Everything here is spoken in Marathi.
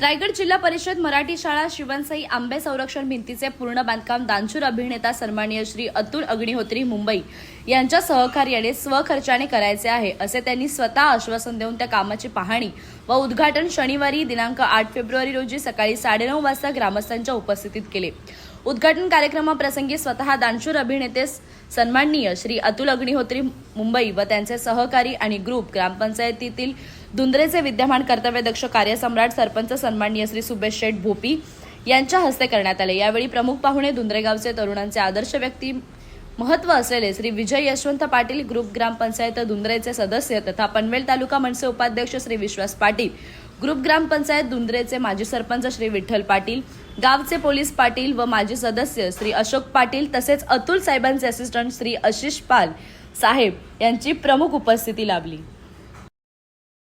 रायगड जिल्हा परिषद मराठी शाळा शिवनसाई आंबे संरक्षण भिंतीचे पूर्ण बांधकाम दानशूर अभिनेता सन्माननीय श्री अतुल अग्निहोत्री मुंबई यांच्या सहकार्याने स्वखर्चाने करायचे आहे असे त्यांनी स्वतः आश्वासन देऊन त्या कामाची पाहणी व उद्घाटन शनिवारी दिनांक आठ फेब्रुवारी रोजी सकाळी साडेनऊ वाजता ग्रामस्थांच्या उपस्थितीत केले. उद्घाटन कार्यक्रमाप्रसंगी स्वतः दानशूर अभिनेते सन्माननीय श्री अतुल अग्निहोत्री मुंबई व त्यांचे सहकारी आणि ग्रुप ग्रामपंचायतीतील दुंद्रेचे विद्यमान कर्तव्यदक्ष कार्यसम्राट सरपंच सन्माननीय श्री सुबेश शेठ भोपी यांच्या हस्ते करण्यात आले. यावेळी प्रमुख पाहुणे दुंद्रेगावचे तरुणांचे आदर्श व्यक्ती महत्त्व असलेले श्री विजय यशवंत पाटील ग्रुप ग्रामपंचायत दुंद्रेचे सदस्य तथा पनवेल तालुका मनसे उपाध्यक्ष श्री विश्वास पाटील ग्रुप ग्रामपंचायत दुंद्रेचे माजी सरपंच श्री विठ्ठल पाटील गावचे पोलीस पाटील व माजी सदस्य श्री अशोक पाटील तसेच अतुल साहेबांचे असिस्टंट श्री आशिष पाल साहेब यांची प्रमुख उपस्थिती लाभली.